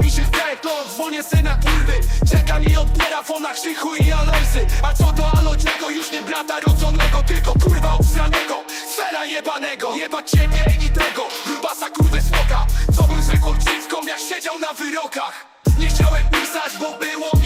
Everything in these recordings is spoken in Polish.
mi się zdaje, to dzwonię syna kurwy. Czeka mi odbiera fona krzychu i alojsy A co do alocznego już nie brata rodzonego Tylko kurwa obsranego, sfera jebanego Jebać ciebie i tego, grubasa kurwy smoka. Co był zwykłą dziwką jak siedział na wyrokach. Nie chciałem pisać, bo było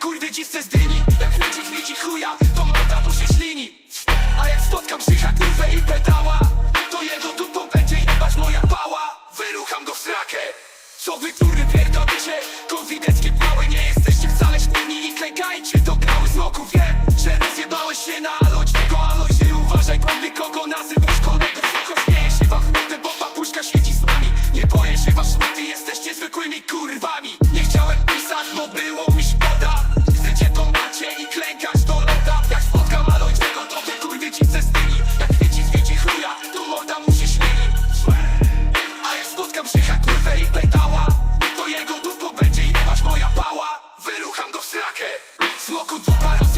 kurwy dziwce z dyni. Jak widzi widzi chuja, to morda tu się ślini. A jak spotkam Krzycha kurwę i pedała To jego dupą będzie jebać moja pała. Wyrucham go w strakę Co wy kurwy pierdolicie? Konfidenckie małe nie jesteście wcale śmierni I klękajcie do grały smoku Wiem, że rozjebałeś się kutuplar